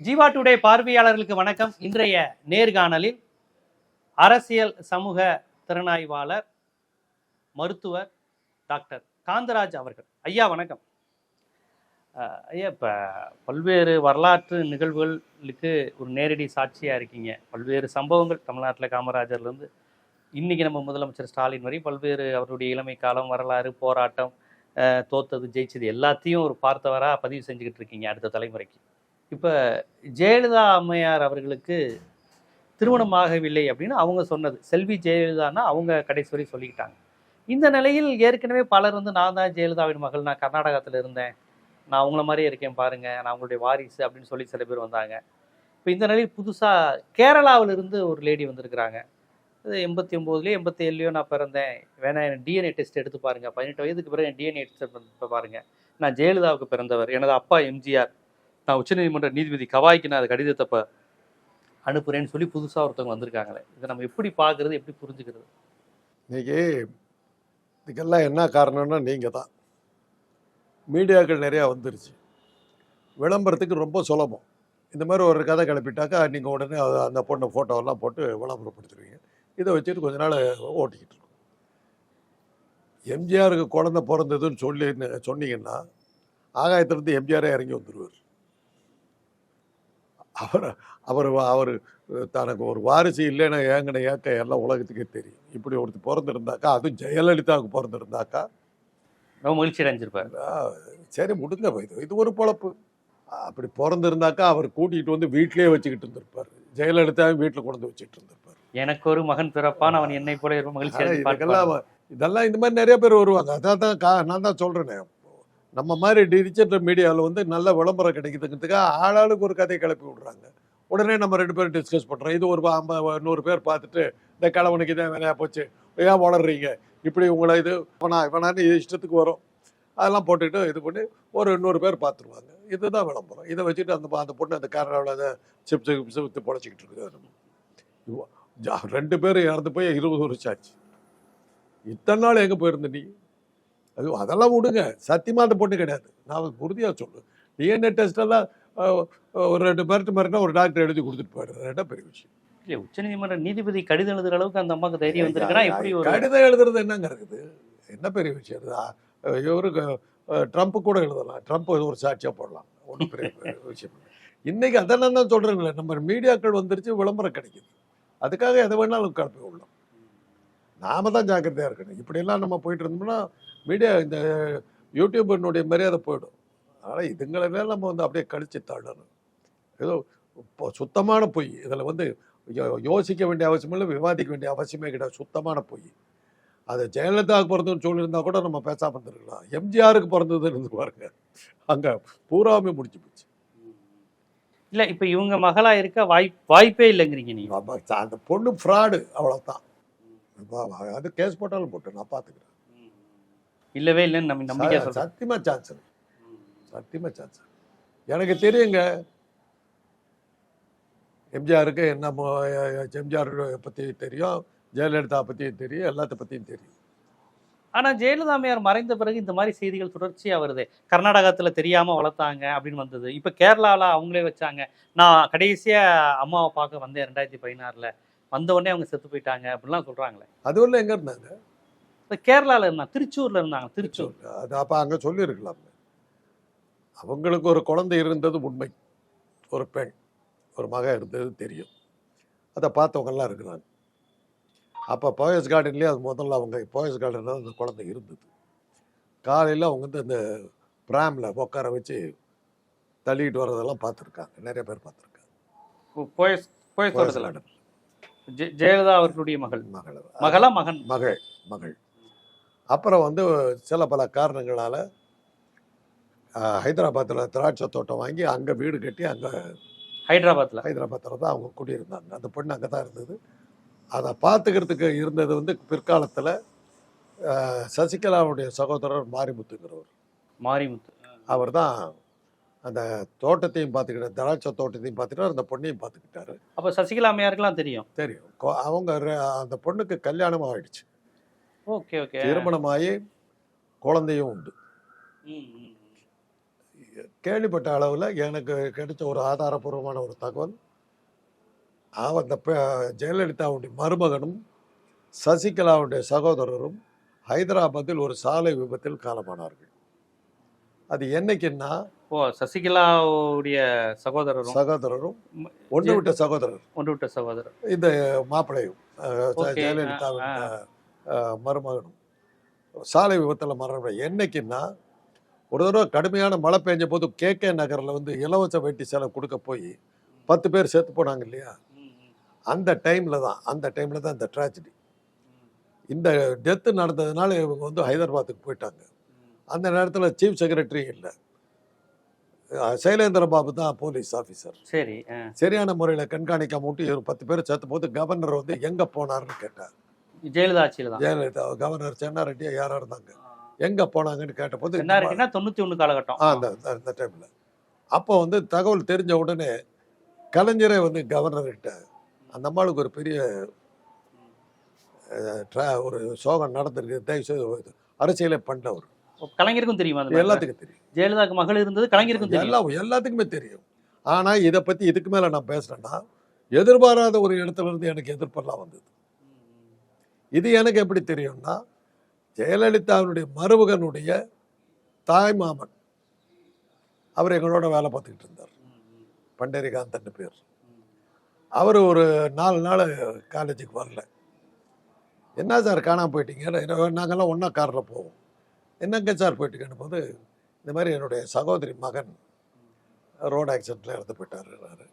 Jeeva today பார்வையாளர்களுக்கு வணக்கம். இன்றைய நேர்காணலில் அரசியல் சமூக திறனாய்வாளர் மருத்துவர் டாக்டர் காந்தராஜ் அவர்கள். ஐயா வணக்கம். ஐயா இப்போ பல்வேறு வரலாற்று நிகழ்வுகளுக்கு ஒரு நேரடி சாட்சியாக இருக்கீங்க. பல்வேறு சம்பவங்கள் தமிழ்நாட்டில் காமராஜர்லேருந்து இன்னைக்கு நம்ம முதலமைச்சர் ஸ்டாலின் வரை பல்வேறு அவருடைய இளமை காலம் வரலாறு போராட்டம் தோத்தது ஜெயிச்சது எல்லாத்தையும் ஒரு பார்த்தவராக பதிவு செஞ்சுக்கிட்டு இருக்கீங்க அடுத்த தலைமுறைக்கு. இப்போ ஜெயலலிதா அம்மையார் அவர்களுக்கு திருமணமாகவில்லை அப்படின்னு அவங்க சொன்னது. செல்வி ஜெயலலிதான்னா அவங்க கடைசி வரை சொல்லிக்கிட்டாங்க. இந்த நிலையில் ஏற்கனவே பலர் வந்து நான் தான் ஜெயலலிதாவின் மகள் நான் கர்நாடகத்தில் இருந்தேன். நான் அவங்கள மாதிரியே இருக்கேன் பாருங்க நான் அவங்களுடைய வாரிசு அப்படின்னு சொல்லி சில பேர் வந்தாங்க. இப்போ இந்த நிலையில் புதுசாக கேரளாவிலிருந்து ஒரு லேடி வந்திருக்கிறாங்க. இது எண்பத்தி ஒம்போதுலேயோ எண்பத்தி ஏழுலையோ நான் பிறந்தேன். வேணா என் டிஎன்ஏ டெஸ்ட் எடுத்து பாருங்கள் பதினெட்டு வயதுக்கு பிறகு என் டிஎன்ஏ டெஸ்ட் இப்போ நான் ஜெயலலிதாவுக்கு பிறந்தவர். எனது அப்பா எம்ஜிஆர் நான் உச்சநீதிமன்ற நீதிபதி கவாய்க்கு நான் அந்த கடிதத்தை இப்போ அனுப்புகிறேன்னு சொல்லி புதுசாக ஒருத்தவங்க வந்திருக்காங்களே. இதை நம்ம எப்படி பார்க்குறது எப்படி புரிஞ்சுக்கிறது? இன்னைக்கு இதுக்கெல்லாம் என்ன காரணம்னா நீங்கள் தான். மீடியாக்கள் நிறையா வந்துருச்சு. விளம்பரத்துக்கு ரொம்ப சுலபம். இந்த மாதிரி ஒரு கதை கிளப்பிட்டாக்கா நீங்கள் உடனே அந்த பொண்ணு ஃபோட்டோவெல்லாம் போட்டு விளம்பரப்படுத்துருவீங்க இதை வச்சுட்டு கொஞ்ச நாள் ஓட்டிக்கிட்டு இருக்கோம். எம்ஜிஆருக்கு குழந்தை பிறந்ததுன்னு சொல்லி சொன்னீங்கன்னா ஆகாயத்திலிருந்து எம்ஜிஆரே இறங்கி வந்துடுவார் அவர் அவர் அவர் தனக்கு ஒரு வாரிசு இல்லைன்னு ஏங்கின ஏக்க எல்லாம் உலகத்துக்கே தெரியும். இப்படி ஒருத்தர் பிறந்திருந்தாக்கா அதுவும் ஜெயலலிதாவுக்கு பிறந்திருந்தாக்கா ரொம்ப மகிழ்ச்சி அடைஞ்சிருப்பார். சரி முடுங்க இது இது ஒரு பொழப்பு. அப்படி பிறந்திருந்தாக்கா அவர் கூட்டிகிட்டு வந்து வீட்டிலேயே வச்சுக்கிட்டு இருந்திருப்பார். ஜெயலலிதாவும் வீட்டில் கொண்டு வச்சுட்டு இருந்திருப்பார். எனக்கு ஒரு மகன் பிறப்பான் அவன் என்னை போல இருப்பான் மகிழ்ச்சி. அவ- இதெல்லாம் இந்த மாதிரி நிறைய பேர் வருவாங்க. அதான் தான் கா நான் தான் சொல்கிறேனே நம்ம மாதிரி டிஜிட்டல் மீடியாவில் வந்து நல்ல விளம்பரம் கிடைக்கிறதுக்கிறதுக்காக ஆளாளுக்கு ஒரு கதையை கிளப்பி விடுறாங்க. உடனே நம்ம ரெண்டு பேரும் டிஸ்கஸ் பண்ணுறோம் இது ஒரு ஐம்பது நூறு பேர் பார்த்துட்டு இந்த கிழவனுக்கு இதான் வேலையாக போச்சு. ஏன் வளர்றீங்க இப்படி உங்களை இது இவனா இவனான்னு இது இஷ்டத்துக்கு வரும். அதெல்லாம் போட்டுட்டு இது பண்ணி ஒரு நூறு பேர் பார்த்துருவாங்க. இதுதான் விளம்பரம். இதை வச்சுட்டு அந்த அந்த பொண்ணு அந்த கேரளாவில் அதை சிப்ஸு சிப்ஸு விற்று பொழைச்சிக்கிட்டு இருக்காரு ஜா- ரெண்டு பேரும் இறந்து போய் இருபது வருஷம் ஆச்சு. இத்தனை நாள் எங்கே போயிருந்த நீ? அது அதெல்லாம் விடுங்க. சத்தியமாக அந்த பொண்ணு கிடையாது. நான் உறுதியாக சொல்லுவேன் டிஎன்ஏ டெஸ்ட் எல்லாம் அஹ், ஒரு ரெண்டு பேர்ட்டு மாதிரினா ஒரு டாக்டர் எழுதி கொடுத்துட்டு போயிடுறது ரெண்டா பெரிய விஷயம்? இல்ல, உச்சநீதிமன்ற நீதிபதி கடிதம் எழுதுற அளவுக்கு அந்த அம்மாக்கு தைரியம் வந்திருக்குன்னா எப்படி ஒரு கடிதம் எழுதுறது என்னங்க இருக்குது? என்ன பெரிய விஷயம் அஹ், ட்ரம்ப் கூட எழுதலாம். ட்ரம்ப் ஒரு சாட்சியாக போடலாம். ஒன்றும் பெரிய விஷயம் இல்லை. இன்னைக்கு அதெல்லாம் தான் சொல்கிறேங்களே நம்ம மீடியாக்கள் வந்துருச்சு விளம்பரம் கிடைக்குது. அதுக்காக எதை வேணாலும் கிளப்பி விடலாம் நாம தான் ஜாக்கிரதையாக இருக்கணும். இப்படியெல்லாம் நம்ம போயிட்டு இருந்தோம்னா மீடியா இந்த யூடியூபினுடைய மரியாதை போயிடும். அதனால் இதுங்களெல்லாம் நம்ம வந்து அப்படியே கழிச்சு தள்ளணும். ஏதோ இப்போ சுத்தமான பொய். இதில் வந்து யோசிக்க வேண்டிய அவசியம் இல்லை விவாதிக்க வேண்டிய அவசியமே கிடையாது. சுத்தமான பொய். அது ஜெயலலிதாவுக்கு பிறந்ததுன்னு சொல்லியிருந்தா கூட நம்ம பேசாமல் இருந்திருக்கலாம். எம்ஜிஆருக்கு பிறந்ததுன்னு இருந்து பாருங்க. அங்கே பூராமே முடிச்சு போச்சு. இல்ல இப்ப இவங்க மகளா இருக்க வாய்ப் வாய்ப்பே இல்லைங்கிறீங்க நீங்க. அப்ப அந்த பொண்ணு ஃப்ராடு அவ்வளோதான் அது கேஸ் போட்டாலும் போட்டு நான் பார்த்துக்கிறேன் இல்லவே இல்லைன்னு நம்ம நம்பிக்கை ச- சொல்றேன் சத்தியமா சான்ஸ் இல்லை. சத்தியமா சான்ஸ் இல்லை. எனக்கு தெரியுங்க எம்ஜிஆருக்கு என்ன எம்ஜிஆர் பற்றி தெரியும் ஜெயலலிதா பற்றியும் தெரியும் எல்லாத்த பற்றியும் தெரியும். ஆனா ஜெயலலிதா அம்மையார் மறைந்த பிறகு இந்த மாதிரி செய்திகள் தொடர்ச்சியா வருது. கர்நாடகத்துல தெரியாம வளர்த்தாங்க அப்படின்னு வந்தது. இப்ப கேரளால அவங்களே வச்சாங்க. நான் கடைசியா அம்மாவை பார்க்க வந்தேன் ரெண்டாயிரத்தி பதினாறுல. வந்த உடனே அவங்க செத்து போயிட்டாங்க அப்படிலாம் சொல்றாங்களே. அதுவும் எங்கே இருந்தாங்க? இப்ப கேரளால இருந்தாங்க திருச்சூர்ல இருந்தாங்க திருச்சூர். அது அப்போ அங்கே சொல்லியிருக்கலாம். அவங்களுக்கு ஒரு குழந்தை இருந்தது உண்மை. ஒரு பெண் ஒரு மகன் இருந்தது தெரியும். அதை பார்த்தவங்கெல்லாம் இருக்கிறாங்க. அப்போ போயஸ் கார்டன்லேயே அது முதல்ல அவங்க போயஸ் கார்டனில் அந்த குழந்தை இருந்தது. காலையில் அவங்க வந்து அந்த ப்ராமில் உட்கார வச்சு தள்ளிட்டு வர்றதெல்லாம் பார்த்துருக்காங்க. நிறைய பேர் பார்த்துருக்காங்க. போயஸ் போயஸ் கார்டன் ஜெயலலிதா அவர்களுடைய மகள். மகள். மகளா மகன்? மகள் மகள். அப்புறம் வந்து சில பல காரணங்களால் ஹைதராபாத்தில் திராட்சை தோட்டம் வாங்கி அங்கே வீடு கட்டி அங்கே ஹைதராபாத்ல? ஹைதராபாத்தில் தான் அவங்க குடியிருந்தாங்க. அந்த பொண்ணு அங்கே தான் இருந்தது. அதை பார்த்துக்கிறதுக்கு இருந்தது வந்து பிற்காலத்தில் சசிகலாவுடைய சகோதரர் மாரிமுத்துங்கிறவர். மாரிமுத்து. அவர் தான் அந்த தோட்டத்தையும் பார்த்துக்கிட்டார் திராட்சை தோட்டத்தையும் பார்த்துக்கிட்டார் அந்த பொண்ணையும் பார்த்துக்கிட்டாரு அப்ப சசிகலா அம்மையாருக்கெல்லாம் தெரியும். தெரியும். அவங்க அந்த பொண்ணுக்கு கல்யாணம் ஆயிடுச்சு. Okay okay. திருமணமாகி குழந்தையும் உண்டு. கேள்விப்பட்ட அளவில் எனக்கு கிடைச்ச ஒரு ஆதாரபூர்வமான ஒரு தகவல் அந்த ஜெயலலிதாவுடைய மருமகனும் சசிகலாவுடைய சகோதரரும் ஹைதராபாத்தில் ஒரு சாலை விபத்தில் காலமானார்கள். அது என்னைக்குன்னா ஓ சசிகலாவுடைய சகோதரரும் சகோதரரும் ஒன்று விட்ட சகோதரர். ஒன்று விட்ட சகோதரர். இந்த மாப்பிள்ளையும் ஜெயலலிதாவின் மருமகனும். சாலை விபத்தில் மரணம். என்னைக்குன்னா ஒரு தடவை கடுமையான மழை பெஞ்ச போது கே கே நகரில் வந்து இலவச வேட்டி சேலை கொடுக்க போய் பத்து பேர் செத்து போனாங்க இல்லையா? அந்த டைமில் தான் அந்த டைமில் தான் இந்த ட்ராஜடி. இந்த டெத்து நடந்ததுனால இவங்க வந்து ஹைதராபாத்துக்கு போயிட்டாங்க. அந்த நேரத்தில் சீஃப் செக்ரட்டரி இல்லை. சைலேந்திர பாபு தான் போலீஸ் ஆஃபீஸர். சரி. சரியான முறையில் கண்காணிக்காம விட்டு இவர் பத்து பேர் சேர்த்த போது கவர்னர் வந்து எங்கே போனார்னு கேட்டார். ஜெயலலிதா ஆட்சியில தான். ஜெயலலிதா கவர்னர் சென்னாரெட்டியா யாராக இருந்தாங்க? எங்கே போனாங்கன்னு கேட்டபோது ரெண்டாயிரத்தினா தொண்ணூத்தி ஒண்ணு காலகட்டம். ஆ அந்த அந்த- டைமில் அப்போ வந்து தகவல் தெரிஞ்ச உடனே கலைஞரே வந்து கவர்னர்கிட்ட அந்த அம்மாளுக்கு ஒரு பெரிய ஒரு சோகம் நடந்திருக்கு. தயவு செய்து அரசியலே பண்ணவர் கலைஞருக்கும் தெரியுமா? எல்லாத்துக்கும் தெரியும். ஜெயலலிதாக்கு மகள் இருந்தது கலைஞருக்கும் தெரியும். எல்லாம் எல்லாத்துக்குமே தெரியும். ஆனால் இதை பற்றி இதுக்கு மேலே நான் பேசுனேன்னா எதிர்பாராத ஒரு இடத்துல இருந்து எனக்கு எதிர்ப்பெல்லாம் வந்தது. இது எனக்கு எப்படி தெரியும்னா ஜெயலலிதாவினுடைய மருமகனுடைய தாய் மாமன் அவர் எங்களோட வேலை பார்த்துக்கிட்டு இருந்தார். பண்டரிகாந்தன் பேர். அவர் ஒரு நாலு நாள் காலேஜுக்கு வரல. என்ன சார் காணாமல் போயிட்டீங்க? நாங்கெல்லாம் ஒன்றா காரில் போவோம். என்னங்க சார் போயிட்டீங்கன்னு போது இந்த மாதிரி என்னுடைய சகோதரி மகன் ரோடு ஆக்சிடெண்ட்டில் இறந்து போயிட்டாருன்னாரு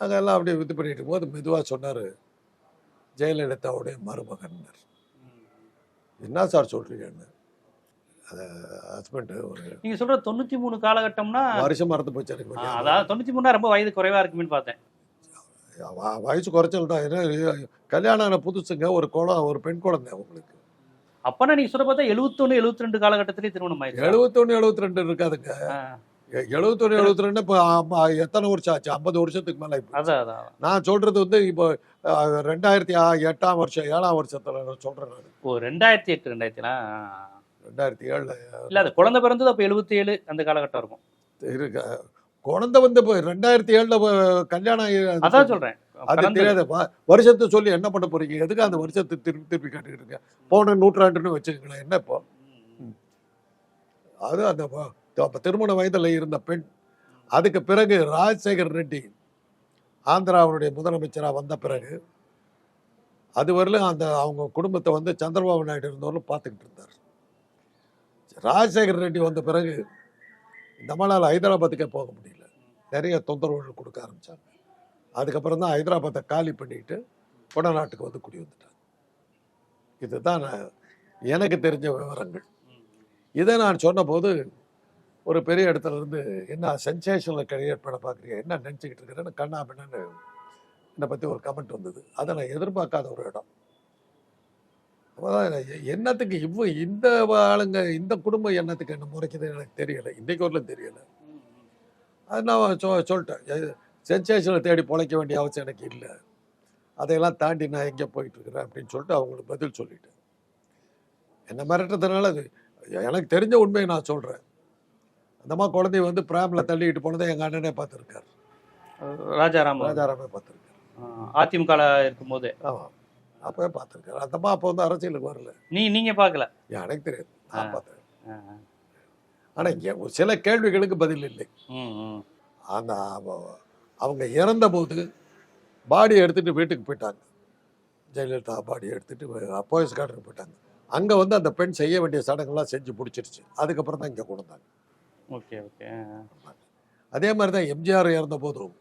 நாங்கள் எல்லாம் அப்படியே இது பண்ணிட்டு போது மெதுவாக சொன்னார் ஜெயலலிதாவுடைய மருமகன்னார். என்ன சார் சொல்கிறீங்கன்னு அது ஹஸ்பண்டு ஒரு நீங்க சொல்ற தொண்ணூத்தி மூணு காலகட்டம்னா வருஷம் மறந்து போச்சு எனக்கு. அதாவது தொண்ணூத்தி மூணுனா ரொம்ப வயது குறைவா இருக்குமேன்னு பார்த்தேன். வயசு குறைச்சல் தான். ஏன்னா கல்யாணம் ஆன புதுசுங்க ஒரு குளம் ஒரு பெண் குழந்தை அவங்களுக்கு. அப்பனா நீங்க சொல்ற பார்த்தா எழுபத்தொன்னு எழுபத்தி ரெண்டு காலகட்டத்திலே திருமணம் ஆயிடுச்சு. எழுபத்தொன்று எழுபத்தி ரெண்டு இருக்காதுங்க எழுபத்தொன்று எழுபத்தி ரெண்டு இப்போ எத்தனை வருஷம் ஆச்சு? ஐம்பது வருஷத்துக்கு மேலே இப்போ. நான் சொல்றது வந்து இப்போ ரெண்டாயிரத்தி எட்டாம் வருஷம் ஏழாம் வருஷத்துல நான் சொல்றேன் நான். ஓ ரெண்டாயிரத்தி எட்டு ரெண்டாயிரத்திலாம் ரெண்டாயிரத்தி ஏழுல. இல்ல அது குழந்தை பிறந்தது அப்ப எழுபத்தி ஏழு அந்த காலகட்டம் இருக்கும். இருக்க குழந்தை வந்து இப்போ ரெண்டாயிரத்தி ஏழுல கல்யாணம் அதான் சொல்றேன். அது பிறந்தது. தெரியாத. வ- வருஷத்தை சொல்லி என்ன பண்ண போறீங்க? எதுக்கு அந்த வருஷத்தை திருப்பி திருப்பி காட்டுக்கிறீங்க போன நூற்றாண்டுன்னு வச்சுக்கங்களேன். என்ன இப்போ? அது அந்த அப்போ திருமண வயதில் இருந்த பெண் அதுக்கு பிறகு ராஜசேகர் ரெட்டி ஆந்திராவுடைய முதலமைச்சராக வந்த பிறகு அதுவரையிலும் அந்த அவங்க குடும்பத்தை வந்து சந்திரபாபு நாயுடு இருந்தவரும் பார்த்துக்கிட்டு இருந்தார். ராஜசேகர் ரெட்டி வந்த பிறகு நம்மளால் ஹைதராபாத்துக்கே போக முடியல. நிறைய தொந்தரவுகள் கொடுக்க ஆரம்பித்தாங்க அதுக்கப்புறம் தான் ஹைதராபாத்தை காலி பண்ணிட்டு புடநாட்டுக்கு வந்து குடி வந்துட்டாங்க இதுதான் எனக்கு தெரிஞ்ச விவரங்கள். இதை நான் சொன்னபோது ஒரு பெரிய இடத்துல இருந்து என்ன சென்சேஷனில் கிரியேட் பண்ண பார்க்குறீங்க என்ன நினச்சிக்கிட்டு இருக்கிறேன்னு கண்ணா பின்னு என்னை பற்றி ஒரு கமெண்ட் வந்தது. அதை நான் எதிர்பார்க்காத ஒரு இடம். அப்போதான் என்னத்துக்கு இவ்வளோ இந்த ஆளுங்க இந்த குடும்பம் என்னத்துக்கு என்ன முறைக்குதுன்னு எனக்கு தெரியலை. இன்றைக்கு வரலும் தெரியலை. அது நான் சொ சொல்லிட்டேன். சென்சேஷனை தேடி பொழைக்க வேண்டிய அவசியம் எனக்கு இல்லை. அதையெல்லாம் தாண்டி நான் எங்கே போயிட்டுருக்குறேன் அப்படின்னு சொல்லிட்டு அவங்களுக்கு பதில் சொல்லிட்டேன். என்ன மிரட்டுறதுனால அது எனக்கு தெரிஞ்ச உண்மையை நான் சொல்கிறேன் அந்தம்மா குழந்தைய வந்து பிராமில் தள்ளிக்கிட்டு போனதை எங்கள் அண்ணனே பார்த்துருக்கார். ராஜாராம் ராஜாராமே பார்த்துருக்கார். அதிமுக இருக்கும்போது. ஆமாம் அப்போவே பார்த்துருக்காரு. அந்தம்மா அப்போ வந்து அரசியலுக்கு வரல. நீ நீங்க பார்க்கல? எனக்கு தெரியாது. நான். பார்த்தேன் ஆனால் சில கேள்விகளுக்கு பதில் இல்லை. அந்த அவ- அவங்க இறந்தபோது பாடி எடுத்துட்டு வீட்டுக்கு போயிட்டாங்க. ஜெயலலிதா பாடி எடுத்துட்டு போயஸ் கார்டனுக்கு போயிட்டாங்க. அங்கே வந்து அந்த பெண் செய்ய வேண்டிய சடங்கெல்லாம் செஞ்சு முடிச்சிருச்சு. அதுக்கப்புறம் தான் இங்கே கொண்டு வந்தாங்க. Okay okay. அதே மாதிரி தான் எம்ஜிஆர் இறந்த போதும்.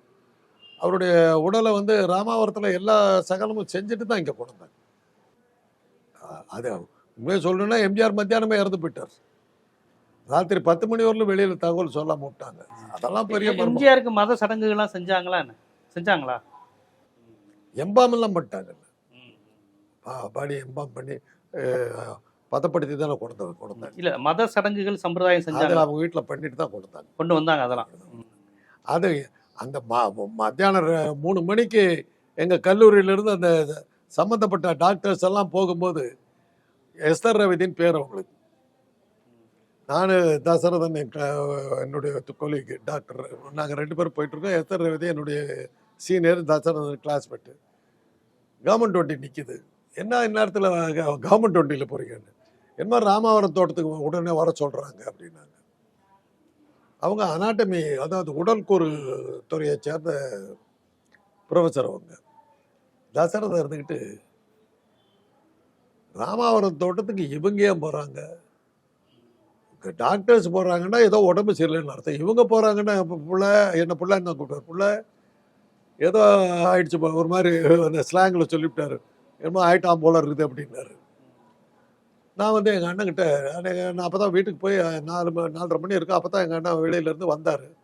அவருடைய உடலை வந்து ராமாவரத்தில் எல்லா சகலமும் செஞ்சுட்டு தான் இங்கே கொண்டு வந்தாங்க. அது உண்மையை சொல்லணும்னா எம்ஜிஆர் மத்தியானமே இறந்து போயிட்டார். ராத்திரி பத்து மணி வரலும் வெளியில் தகவல் சொல்லாம விட்டாங்க. அதெல்லாம் பெரிய. எம்ஜிஆருக்கு மத சடங்குகள்லாம் செஞ்சாங்களா செஞ்சாங்களா? எம்பாம் எல்லாம் பண்ணிட்டாங்க பா- பாடி எம்பாம் பண்ணி பதப்படுத்தி தானே கொண்டு வந்தாங்க இல்ல மத சடங்குகள் சம்பிரதாயம் செஞ்சாங்க. அவங்க வீட்டில் பண்ணிட்டு தான் கொண்டு வந்தாங்க கொண்டு வந்தாங்க அதெல்லாம். அது அந்த மத்தியானம் மூணு மணிக்கு எங்கள் கல்லூரியிலேருந்து அந்த சம்மந்தப்பட்ட டாக்டர்ஸ் எல்லாம் போகும்போது எஸ்தர் ரவிதின் பேர் அவங்களுக்கு. நான் தசரதன் என்னுடைய கொலிக்கு டாக்டர் நாங்கள் ரெண்டு பேரும் போயிட்டுருக்கோம். எஸ்தர் ரேவதி என்னுடைய சீனியர் தசரதன் கிளாஸ்மேட்டு கவர்மெண்ட் வண்டி நிற்கிது என்ன இந்நேரத்தில் கவர்மெண்ட் வண்டியில் போகிறீங்கன்னு என்ன ராமாவரம் தோட்டத்துக்கு உடனே வர சொல்கிறாங்க அப்படின்னாங்க. அவங்க அனாட்டமி அதாவது உடல்கூறு துறையை சேர்ந்த ப்ரொஃபஸர் அவங்க. தசரதன் இருந்துக்கிட்டு ராமாவரம் தோட்டத்துக்கு இவங்க ஏன் போகிறாங்க டாக்டர்ஸ் போகிறாங்கன்னா ஏதோ உடம்பு சரியில்லைன்னு அர்த்தம். இவங்க போகிறாங்கன்னா இப்போ புள்ள என்ன புள்ள என்ன கூப்பிட்டார்? பிள்ளை ஏதோ ஆயிடுச்சு ஒரு மாதிரி அந்த ஸ்லாங்கில் சொல்லிவிட்டார். என்னமோ ஆயிட்டாம் போல இருக்குது அப்படின்னாரு. நான் வந்து எங்கள் அண்ணன்கிட்ட நான் அப்போ தான் வீட்டுக்கு போய் நாலு நாலரை மணி இருக்கும். அப்போ தான் எங்கள் அண்ணன் வெளியிலேருந்து வந்தார்.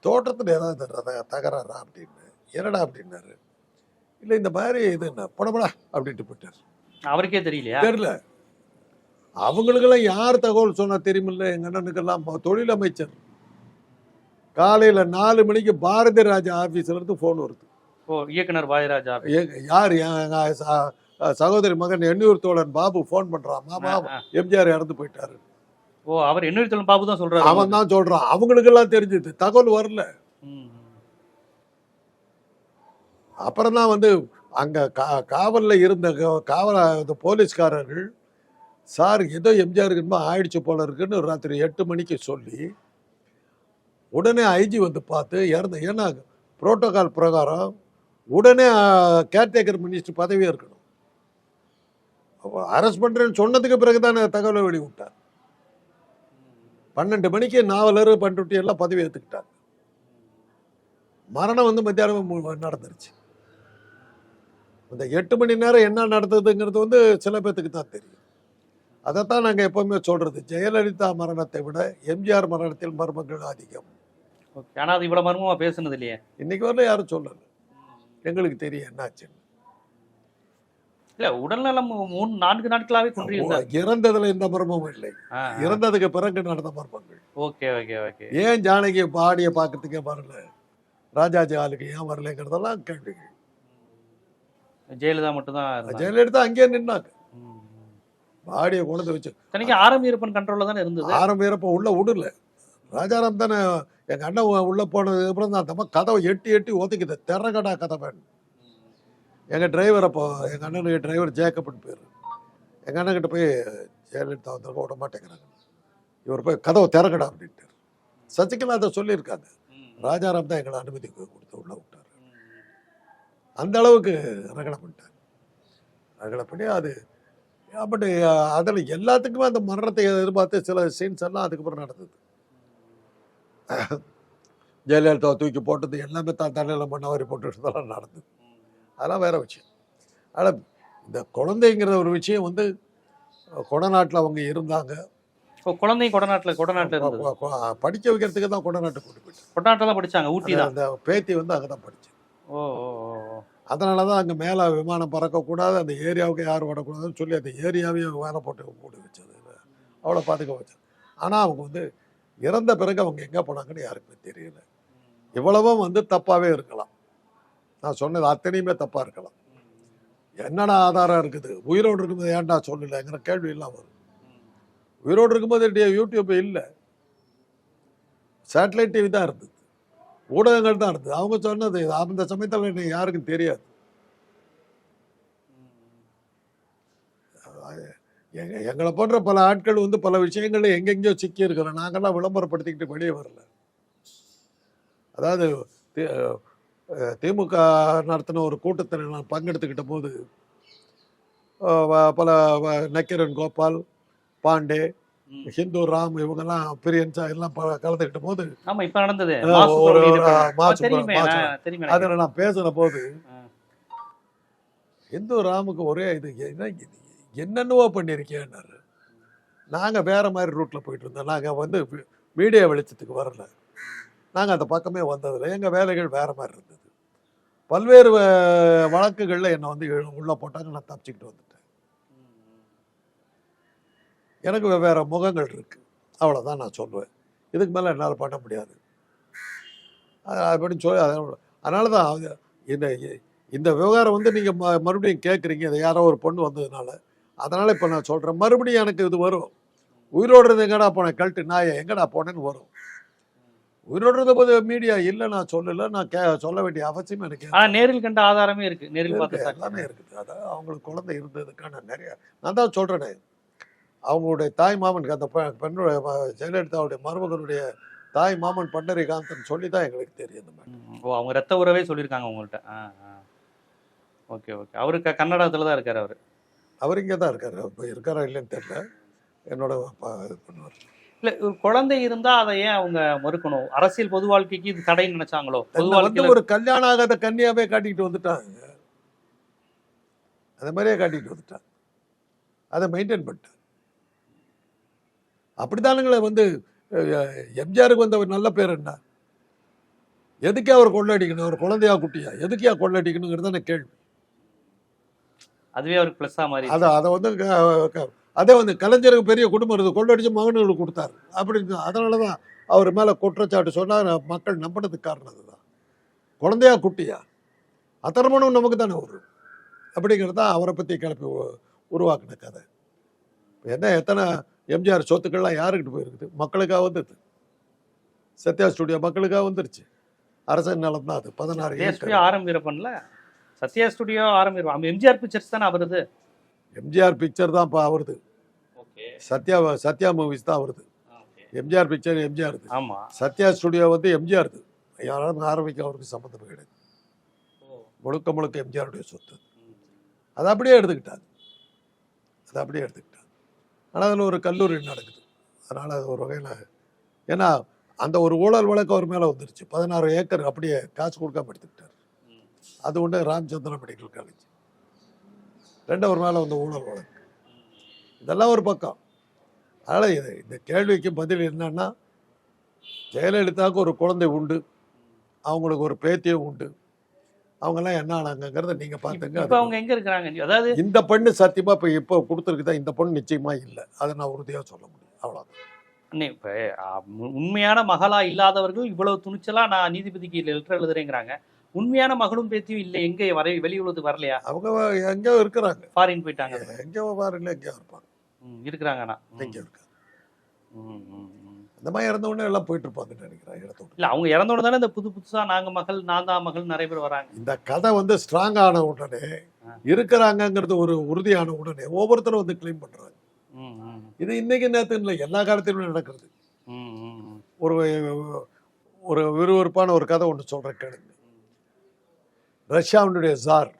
தோட்டத்தில் ஏதாவது தகராறா அப்படின்னு. என்னடா அப்படின்னாரு. இல்லை இந்த மாதிரி இது என்ன படப்படா அப்படின்ட்டு போயிட்டார். அவருக்கே தெரியலையா? தெரியல. அவங்களுக்கெல்லாம் யார் தகவல் சொன்னா தெரியுமில்ல. எங்க அண்ணனுக்கெல்லாம் தொழில் அமைச்சர் காலையில நாலு மணிக்கு பாரதி ராஜா ஆபீஸ்ல இருந்து போன் வருது. ஓ இயக்குனர் எங்க- யார் சகோதரி மகன் எண்ணூர் தோழன் பாபு ஃபோன் பண்றான். மாமா. எம்ஜிஆர் இறந்து போயிட்டாரு. ஓ அவர் என்ன தொழில் பாபு தான் சொல்றாரு அவன் தான் சொல்றான். அவங்களுக்கெல்லாம் தெரிஞ்சது. தகவல் வரல. அப்புறம் தான் வந்து அங்க கா- காவல்ல இருந்த காவல் போலீஸ்காரர்கள் சார் ஏதோ எம்ஜிஆருக்கு என்னமோ ஆயிடுச்சு போல இருக்குன்னு ராத்திரி எட்டு மணிக்கு சொல்லி உடனே ஐஜி வந்து பார்த்து இறந்து ஏன்னா புரோட்டோகால் பிரகாரம் உடனே கேர்டேக்கர் மினிஸ்டர் பதவியே இருக்கணும். அரெஸ்ட் பண்றேன்னு சொன்னதுக்கு பிறகு தானே தகவலை வெளிவிட்டார் பன்னெண்டு மணிக்கு நாவலர் பண்ருட்டி எல்லாம் பதவி ஏற்றுக்கிட்டாங்க மரணம் வந்து மத்தியானம் நடந்துருச்சு. அந்த எட்டு மணி நேரம் என்ன நடந்ததுங்கிறது வந்து சில பேர்த்துக்கு தான் தெரியும். அதைத்தான் நாங்கள் எப்பவுமே சொல்றது ஜெயலலிதா மரணத்தை விட எம்ஜிஆர் மரணத்தில் மர்மங்கள் அதிகம். ஓகே ஆனா அது இவ்வளவு மர்மமா பேசுனது இல்லையே? இன்னைக்கு வரல யாரும் சொல்லல. எங்களுக்கு தெரியும் என்னாச்சுன்னு. இல்ல உடல்நலம் மூணு நான்கு நாட்களாவே குன்றியிருந்தார் இறந்ததுல எந்த மர்மமும் இல்லை. இறந்ததுக்கு பிறகு நடந்த மர்மங்கள். Okay okay okay. ஏன் ஜானகி பாடியை பார்க்கறதுக்கே வரல? ராஜாஜி ஆளுக்கு ஏன் வரலைங்கிறதெல்லாம் கேள்விகள். ஜெயலலிதா மட்டும் தான் இருந்தாங்க. ஜெயலலிதா அங்கேயே நின்னாங்க. பாடியை கொண்டு வச்சு. தனிக்கு ஆரம் வீரப்பன் கண்ட்ரோல்ல தானே இருந்தது? ஆரம்ப இறப்ப உள்ள விடல ராஜாராம் தானே எங்க அண்ணன் உள்ள போனதுக்கு அப்புறம் தான் அந்த கதவை எட்டி எட்டி ஒதுக்குது திறகடா கதவை எங்க டிரைவர் அப்போ எங்க அண்ணனுக்கு டிரைவர் ஜேக்கப்னு பேர். எங்க அண்ணன்கிட்ட போய் ஜெயலலிதா வந்தவங்க விட மாட்டேங்கிறாங்க. இவர் போய் கதவை திறக்கடா அப்படின்ட்டு சசிகலா அதை சொல்லியிருக்காங்க. ராஜாராம் தான் எங்களை அனுமதி கொடுத்து உள்ள விட்டார். அந்த அளவுக்கு ரகலை பண்ணிட்டாங்க ரகலை பண்ணி அது பட் அதில் எல்லாத்துக்குமே அந்த மரணத்தை எதிர்பார்த்து சில சீன்ஸ் எல்லாம் அதுக்கப்புறம் நடந்தது. ஜெயலலிதா தூக்கி போட்டது எல்லாமே தான் தலையில் மண்ணவாரி போட்டுட்டதெல்லாம் நடந்தது. அதெல்லாம் வேற விஷயம். ஆனால் இந்த குழந்தைங்கிற ஒரு விஷயம் வந்து கொடநாட்டில் அவங்க இருந்தாங்க. குழந்தை கொடநாட்டுல கொடநாட்டுல படிக்க வைக்கிறதுக்கு தான் கொடநாட்டுக்கு கூட்டு போயிட்டாங்க. கொடநாட்டுல தான் படிச்சாங்க ஊட்டி தான்? அந்த பேத்தி வந்து அங்கே தான் படிச்சு ஓ. அதனால தான் அங்கே மேலே விமானம் பறக்கக்கூடாது அந்த ஏரியாவுக்கு யாரும் வரக்கூடாதுன்னு சொல்லி அந்த ஏரியாவையும் வேலை போட்டு மூடி வச்சது. அவ்வளோ பாதுகாப்பு வச்சது. ஆனால் அவங்க வந்து இறந்த பிறகு அவங்க எங்கே போனாங்கன்னு யாருக்குமே தெரியல. இவ்வளவும் வந்து தப்பாகவே இருக்கலாம். நான் சொன்னது அத்தனையுமே தப்பாக இருக்கலாம். என்னடா ஆதாரம் இருக்குது? உயிரோடு இருக்கும்போது ஏன்டா சொல்லலைங்கிற கேள்வி எல்லாம் வரும். உயிரோடு இருக்கும்போது என்னுடைய யூடியூப் இல்லை. சேட்டலைட் டிவி தான் இருந்தது. ஊடகங்கள் தான் இருந்தது. அவங்க சொன்னது அந்த சமயத்தில் எனக்கு யாருக்கும் தெரியாது. எங்க எங்களை போன்ற பல ஆட்கள் வந்து பல விஷயங்கள்ல எங்கெங்கேயோ சிக்கி இருக்கிறோம் நாங்கள்லாம் விளம்பரப்படுத்திக்கிட்டு வெளியே வரல. அதாவது திமுக நடத்தின ஒரு கூட்டத்தில் நான் பங்கெடுத்துக்கிட்ட போது பல நக்கீரன் கோபால் பாண்டே. ஹிந்து ராம் இவங்கெல்லாம் பிரியன்சா எல்லாம் கலந்துக்கிட்ட போது ஒரு-. அதில் நான் பேசின போது ஆ. இந்து ராமுக்கு ஒரே இது என்ன இது என்னென்னவோ பண்ணியிருக்கேன்னாரு நாங்கள் வேற மாதிரி ரூட்டில் போயிட்டு இருந்தோம் நாங்கள் வந்து மீடியா வெளிச்சத்துக்கு வரல நாங்கள் அந்த பக்கமே வந்ததில்லை. எங்கள் வேலைகள் வேறு மாதிரி இருந்தது. பல்வேறு வழக்குகளில் என்னை வந்து உள்ளே போட்டாங்க. நான் தப்பிச்சுக்கிட்டு வந்துட்டேன். எனக்கு வெவ்வேறு முகங்கள் இருக்குது அவ்வளோதான் நான் சொல்லுவேன். இதுக்கு மேலே என்னால் பண்ண முடியாது. அது அப்படின்னு சொல்லி அதனால- தான் இந்த இந்த விவகாரம் வந்து நீங்கள் ம மறுபடியும் கேட்குறீங்க இதை யாரோ ஒரு பொண்ணு வந்ததுனால. அதனால் இப்போ நான் சொல்கிறேன் மறுபடியும் எனக்கு இது வரும். உயிரோடுறது எங்கடா போனேன்? கழட்டு நான் எங்கடா போனேன்னு வரும். உயிரோடுறத போது மீடியா இல்லை நான் சொல்லல. நான் கே சொல்ல வேண்டிய அவசியம் எனக்கு ஆனா நேரில் கண்ட ஆதாரமே இருக்கு. நேரில் பார்த்த எல்லாமே இருக்குது. அதான் அவங்களுக்கு குழந்தை இருந்ததுக்கான நிறைய நான் தான் சொல்றேனே. அவங்களுடைய தாய் மாமனுக்கு அந்த பெண்ணுடைய ஜெயலலிதாவுடைய மருமகனுடைய தாய் மாமன் பண்டரிகாந்தன் சொல்லி தான் எங்களுக்கு தெரியும். ஓ அவங்க ரத்த உறவே சொல்லியிருக்காங்க உங்கள்கிட்ட ஓகே ஓகே. அவரு கன்னடத்துல தான் இருக்காரு அவரு. அவர் இங்கே தான் இருக்காரு. இப்போ இருக்காரா இல்லைன்னு தெரியல. என்னோட இது பண்ணுவார். இல்ல குழந்தை இருந்தா அதை ஏன் அவங்க மறுக்கணும்? அரசியல் பொது வாழ்க்கைக்கு இது தடைன்னு நினைச்சாங்களோ? பொது வாழ்க்கையில ஒரு கல்யாணம் ஆகாத கன்னியாவே காட்டிக்கிட்டு வந்துட்டாங்க. அந்த மாதிரியே காட்டிக்கிட்டு வந்துட்டாங்க. அதை மெயின்டைன் பண்ணிட்டாங்க. அப்படித்தானுங்களே வந்து எம்ஜிஆருக்கு வந்த ஒரு நல்ல பேர் என்ன? எதுக்கே அவர் கொள்ளடிக்கணும்? ஒரு குழந்தையா குட்டியா? எதுக்கே கொள்ளடிக்கணுங்கிறது தானே கேள்வி. அதுவே அவருக்கு பிளஸ்ஸா மாறி அதை அதை வந்து அதே வந்து கலைஞருக்கு பெரிய குடும்பம் இருக்குது. கொள்ளடிச்சு மகனுங்களுக்கு கொடுத்தாரு. அப்படின்னு அதனால தான் அவர் மேலே குற்றச்சாட்டு சொன்னால் மக்கள் நம்பினதுக்கு காரணம் அதுதான். குழந்தையா குட்டியா? அத்தர்மணம் நமக்கு தானே வரும் அப்படிங்கிறது தான் அவரை பற்றி கிளப்பி உருவாக்கின கதை. என்ன எத்தனை எம்ஜிஆர் சொத்துக்கள்லாம் யாருக்கிட்ட போயிருக்குது? மக்களுக்காக வந்தது. சத்யா ஸ்டுடியோ மக்களுக்காக வந்துருச்சு. அரசன் நிலம் தான் அது. பதினாறு ஆரம்பிரப்பன்ல சத்யா ஸ்டுடியோ ஆரம்பிருப்பான் எம்ஜிஆர் பிக்சர்ஸ் தானே அவரது? எம்ஜிஆர் பிக்சர் தான் இப்போ அவருது. சத்யா சத்யா மூவிஸ் தான் வருது எம்ஜிஆர் பிக்சர் எம்ஜிஆர் ஆமா. சத்யா ஸ்டுடியோ வந்து எம்ஜிஆர் யாராலும் ஆரம்பிக்க அவருக்கு சம்மந்தம் கிடையாது. முழுக்க முழுக்க எம்ஜிஆருடைய சொத்து அதை. அப்படியே எடுத்துக்கிட்டாங்க அதை அப்படியே எடுத்துக்கிட்டாங்க ஆனால் அதில் ஒரு கல்லூரி நடக்குது. அதனால் அது ஒரு வகையில் ஏன்னா அந்த ஒரு ஊழல் வழக்கு அவர் மேலே வந்துருச்சு. பதினாறு ஏக்கர் அப்படியே காசு கொடுக்காம எடுத்துக்கிட்டார். அது ஒன்று ராமச்சந்திரன் மெடிக்கல் காலேஜ் ரெண்டு அவர் மேலே வந்த ஊழல் வழக்கு. இதெல்லாம் ஒரு பக்கம். அதனால் இது இந்த கேள்விக்கு பதில் என்னன்னா ஜெயலலிதாவுக்கு ஒரு குழந்தை உண்டு. அவங்களுக்கு ஒரு பேத்தியும் உண்டு. அவங்கெல்லாம் என்ன ஆனாங்கங்கிறத நீங்கள் பார்த்துங்க. இப்ப அவங்க எங்க இருக்கிறாங்க அதாவது இந்த பொண்ணு சத்தியமா இப்போ இப்போ கொடுத்துருக்குதா இந்த பொண்ணு நிச்சயமா இல்லை. அதை நான் உறுதியாக சொல்ல முடியும். அவ்வளோதான் அண்ணே, இப்ப உண்மையான மகளா இல்லாதவர்கள் இவ்வளவு துணிச்சலா நான் நீதிபதிக்கு லெட்டர் எழுதுறேங்கிறாங்க. உண்மையான மகளும் பேத்தியும் இல்லை எங்க வர வெளியுள்ளது வரலையா? அவங்க எங்கேயோ இருக்கிறாங்க. ஃபாரின் போயிட்டாங்க. எங்கேயோ பாருங்களேன் எங்கேயோ இருப்பாங்க. இருக்காங்க ம், ம், ம். இந்த மாதிரி இறந்த உடனே எல்லாம் போயிட்டு இருப்பாங்கன்னு நினைக்கிறேன் இடத்தோட இல்ல அவங்க இறந்தோட தானே இந்த புது புதுசா நாங்க மகள் நான் தான் மகள் நிறைய பேர் வராங்க. இந்த கதை வந்து ஸ்ட்ராங் ஆன உடனே ஆ. இருக்கிறாங்கிறது ஒரு உறுதியான உடனே ஒவ்வொருத்தரும் வந்து க்ளைம் பண்றாங்க. இது இன்னைக்கு நேரத்து இல்லை எல்லா காலத்திலும் நடக்கிறது. ஒரு ஒரு விறுவிறுப்பான ஒரு கதை ஒன்று சொல்கிறேன் கேளுங்க. ரஷ்யாவினுடைய ஜார்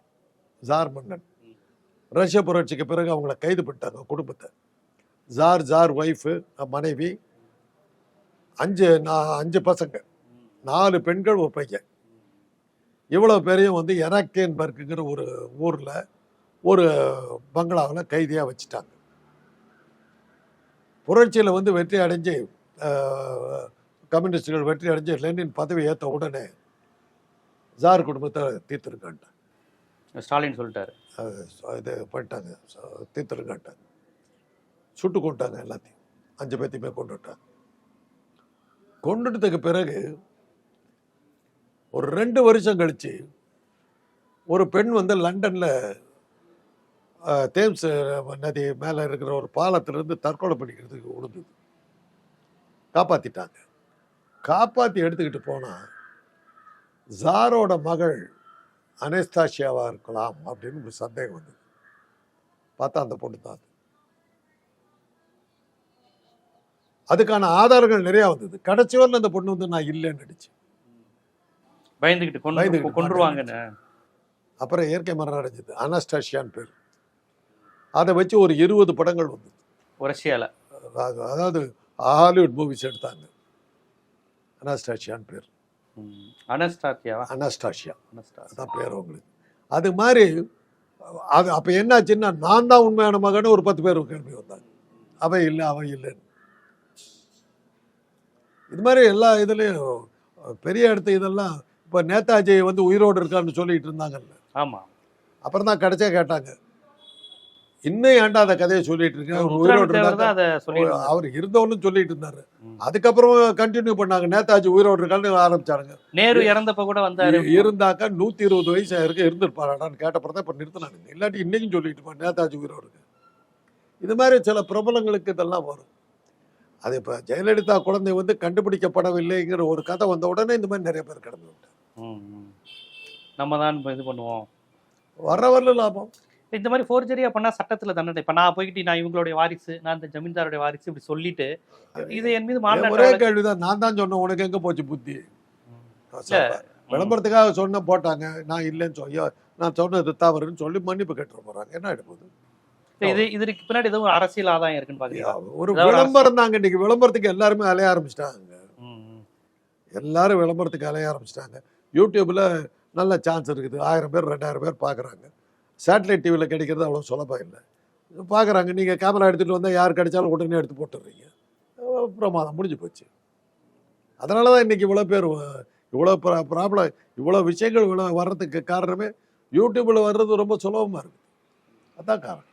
ஜார் மன்னன். ரஷ்ய புரட்சிக்கு பிறகு அவங்கள கைது பண்ணிட்டாங்க குடும்பத்தை. ஜார் ஜார் ஒய்ஃபு மனைவி அஞ்சு நான் அஞ்சு பசங்க. நாலு பெண்கள் ஒரு பையன். இவ்வளோ பேரையும் வந்து எராக்கேன்பர்க்குங்கிற ஒரு ஊரில் ஒரு பங்களாவில் கைதியாக வச்சுட்டாங்க. புரட்சியில் வந்து வெற்றி அடைஞ்சு கம்யூனிஸ்டுகள் வெற்றி அடைஞ்சு லெனின் பதவி ஏற்ற உடனே ஜார் குடும்பத்தை தீர்த்துருக்கான்ட்டாங்க. ஸ்டாலின் சொல்லிட்டாரு. இது பண்ணிட்டாங்க தீர்த்துருக்கான்ட்டாங்க சுட்டு கொண்டாங்க எல்லாத்தையும். அஞ்சு பேத்தையுமே கொண்டு விட்டாங்க கொண்டுட்டதுக்கு பிறகு ஒரு ரெண்டு வருஷம் கழிச்சு ஒரு பெண் வந்து லண்டனில் தேம்ஸ் நதி மேலே இருக்கிற ஒரு பாலத்திலிருந்து தற்கொலை பண்ணிக்கிறதுக்கு விழுந்தது காப்பாற்றிட்டாங்க காப்பாற்றி எடுத்துக்கிட்டு போனால் ஜாரோட மகள் அனஸ்தாஷியாவாக இருக்கலாம் அப்படின்னு ஒரு சந்தேகம் வந்தது. பார்த்தா அந்த பொண்ணு தான் அது. அதுக்கான ஆதாரங்கள் நிறையா வந்தது. கடைசி வரல அந்த பொண்ணு வந்து நான் இல்லைன்னு நடிச்சு. பயந்துகிட்டு கொண்டு கொண்டுருவாங்கன்னு அப்புறம் இயற்கை மரணம் அடைஞ்சது அனஸ்டாஷியான்னு பேர். அதை வச்சு ஒரு இருபது படங்கள் வந்தது. ரஷ்யால. அது- அதாவது ஹாலிவுட் மூவிஸ் எடுத்தாங்க. அனஸ்டாஷியான்னு பேர். அனஸ்டாசியாவா? அனஸ்டாசியா. அதான் பேர் அவங்களுக்கு அது மாதிரி அது அப்போ என்னாச்சுன்னா நான் தான் உண்மையான மகன்னு ஒரு பத்து பேர் கேள்வி வந்தாங்க. அவன் இல்லை அவன் இல்லைன்னு. இது மாதிரி எல்லா இதுலேயும் பெரிய இடத்து இதெல்லாம் இப்போ நேதாஜி வந்து உயிரோடு இருக்கான்னு சொல்லிட்டு இருந்தாங்கல்ல. ஆமா. அப்புறம் தான் கடைசியாக கேட்டாங்க. இன்னும் ஏன்டா அந்த கதையை சொல்லிட்டு இருக்கேன்? அவர் இருந்தவனும் சொல்லிட்டு இருந்தாரு. அதுக்கப்புறம் கண்டினியூ பண்ணாங்க. நேதாஜி உயிரோடு இருக்கான்னு ஆரம்பிச்சாங்க நேரு இறந்தப்ப கூட வந்தாரு. இருந்தாக்கா நூத்தி இருபது வயசு ஆயிருக்கு இருந்திருப்பாராடான்னு கேட்டப்பறம் இப்ப நிறுத்தினாங்க இல்லாட்டி இன்னைக்கும் சொல்லிட்டு இருப்பான் நேதாஜி உயிரோடு இருக்கு. இது மாதிரி சில பிரபலங்களுக்கு இதெல்லாம் வரும். அது இப்போ ஜெயலலிதா குழந்தை வந்து கண்டுபிடிக்கப்படவில்லைங்கிற ஒரு கதை வந்த உடனே இந்த மாதிரி நிறைய பேர் கிடந்து ம். நம்ம தான் இது பண்ணுவோம். வர வரல லாபம். இந்த மாதிரி ஃபோர்ஜரியா பண்ணா சட்டத்துல தண்டனை. இப்ப நான் போய்கிட்டு நான் இவங்களுடைய வாரிசு நான் இந்த ஜமீன்தாருடைய வாரிசு இப்படி சொல்லிட்டு இது என் மீது ஒரே கேள்விதான். நான் தான் சொன்னேன் உனக்கு எங்க போச்சு புத்தி? விளம்பரத்துக்காக சொன்ன போட்டாங்க. நான் இல்லைன்னு சொல்லி நான் சொன்னது தவறுன்னு சொல்லி மன்னிப்பு கேட்டுற போறாங்க. என்ன எடுப்பது இது இதுக்கு பின்னாடி எதுவும் அரசியல் ஆதாயம் இருக்குன்னு பாத்தீங்களா ஒரு விளம்பரம் தாங்க இன்னைக்கு. விளம்பரத்துக்கு எல்லாருமே அலைய ஆரம்பிச்சிட்டாங்க. எல்லாரும் விளம்பரத்துக்கு அலைய ஆரம்பிச்சிட்டாங்க. யூடியூப்ல நல்ல சான்ஸ் இருக்குது. ஆயிரம் பேர் ரெண்டாயிரம் பேர் பார்க்குறாங்க சேட்டலைட் டிவியில் கிடைக்கிறது அவ்வளோ சுலபம் இல்லை. பார்க்குறாங்க நீங்கள் கேமரா எடுத்துகிட்டு வந்தால் யார் கிடைச்சாலும் உடனே எடுத்து போட்டுடுறீங்க பிரமாதம் முடிஞ்சு போச்சு. அதனால தான் இன்றைக்கி இவ்வளோ பேர் இவ்வளோ இவ்வளோ ப்ராப்ளம் இவ்வளோ விஷயங்கள் இவ்வளோ வர்றதுக்கு காரணமே யூடியூப்பில் வர்றது ரொம்ப சுலபமாக இருக்குது அதான் காரணம்.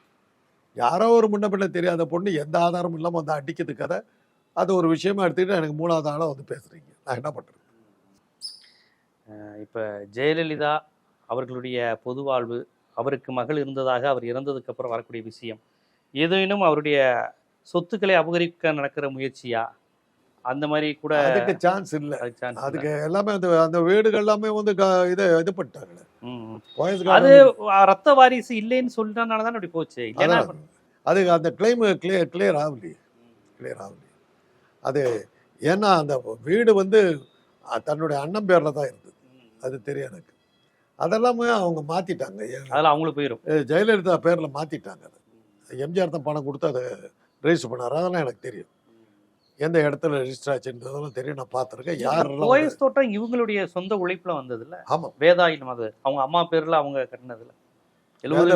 யாரோ ஒரு முன்ன பின்ன தெரியாத பொண்ணு எந்த ஆதாரமும் இல்லாமல் வந்து அடிக்கிறது கதை. அது ஒரு விஷயமா எடுத்துக்கிட்டு எனக்கு மூணாவது ஆளாக வந்து பேசுகிறீங்க நான் என்ன பண்ணுறது இப்போ ஜெயலலிதா அவர்களுடைய பொது வாழ்வு அவருக்கு மகள் இருந்ததாக அவர் இறந்ததுக்கு அப்புறம் வரக்கூடிய விஷயம். ஏதேனும் அவருடைய சொத்துக்களை அபகரிக்க நடக்கிற முயற்சியா? அந்த மாதிரி கூட அதுக்கு சான்ஸ் இல்லை. அதுக்கு எல்லாமே அந்த அந்த வீடுகள் எல்லாமே வந்து இதை இது. Boys அது ரத்த வாரிசு இல்லைன்னு சொல்றதுனால தான் அப்படி போச்சு. அது அந்த கிளைம் கிளியர் கிளியர் ஆகலையே. கிளியர் ஆகலையே. அது ஏன்னா அந்த வீடு வந்து தன்னுடைய அண்ணன் பேரில் தான் இருந்தது. அது தெரியும் எனக்கு. அதெல்லாமே அவங்க மாற்றிட்டாங்க அதெல்லாம் அவங்களுக்கு போயிடும் ஜெயலலிதா பேரில் மாற்றிட்டாங்க அது. எம்ஜிஆர் தான் பணம் கொடுத்து அதை ரெஜிஸ்டர் பண்ணார். அதெல்லாம் எனக்கு தெரியும். எந்த இடத்துல ரெஜிஸ்டர் ஆச்சுன்றதெல்லாம் தெரியும். நான் பார்த்துருக்கேன். யாரெல்லாம் போயஸ் தோட்டம் இவங்களுடைய சொந்த உழைப்புல வந்தது இல்ல ஆமாம் வேதாயினம் அது அவங்க அம்மா பேர்ல அவங்க கட்டினதுல எழுபது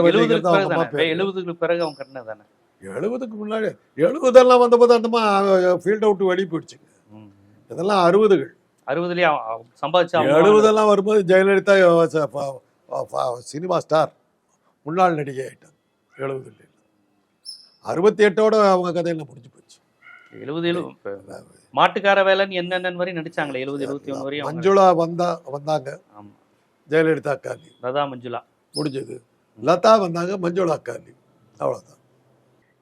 எழுபதுக்கு பிறகு அவங்க கட்டினது தானே எழுபதுக்கு முன்னாடி எழுபதெல்லாம் வந்தபோது அந்தமா ஃபீல்ட் அவுட் வெளியே போயிடுச்சுங்க. இதெல்லாம் அறுபதுகள். அறுபதுலயே சம்பாதிச்சு எழுபதெல்லாம் வரும்போது ஜெயலலிதா சினிமா ஸ்டார். முன்னாள் நடிகை ஆயிட்டாங்க எழுபதுல அறுபத்தி எட்டோட அவங்க கதையெல்லாம் முடிஞ்சு போச்சு. எழுபது எழுபது மாட்டுக்கார வேலைன்னு என்னென்னு வரையும் நடிச்சாங்களே எழுபது எழுபத்தி ஒன்று வரையும் மஞ்சுளா வந்தா வந்தாங்க. ஆமா. ஜெயலலிதா அக்காலி லதா மஞ்சுளா. முடிஞ்சது. லதா வந்தாங்க மஞ்சுளா அக்காலி அவ்வளோதான்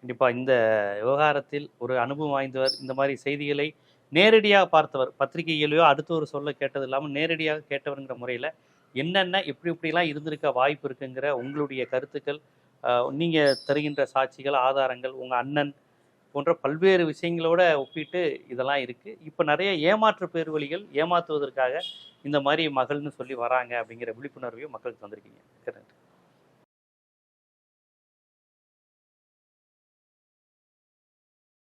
கண்டிப்பா இந்த விவகாரத்தில் ஒரு அனுபவம் வாய்ந்தவர் இந்த மாதிரி செய்திகளை நேரடியாக பார்த்தவர் பத்திரிகையிலையோ அடுத்த ஒரு சொல்ல கேட்டது இல்லாமல் நேரடியாக கேட்டவருங்கிற முறையில் என்னென்ன எப்படி இப்படிலாம் இருந்திருக்க வாய்ப்பு இருக்குங்கிற உங்களுடைய கருத்துக்கள் நீங்கள் தருகின்ற சாட்சிகள் ஆதாரங்கள் உங்கள் அண்ணன் போன்ற பல்வேறு விஷயங்களோட ஒப்பிட்டு இதெல்லாம் இருக்குது இப்போ நிறைய ஏமாற்று பேர்வழிகள் ஏமாற்றுவதற்காக இந்த மாதிரி மகள்னு சொல்லி வராங்க அப்படிங்கிற விழிப்புணர்வையும் மக்களுக்கு தந்திருக்கீங்க.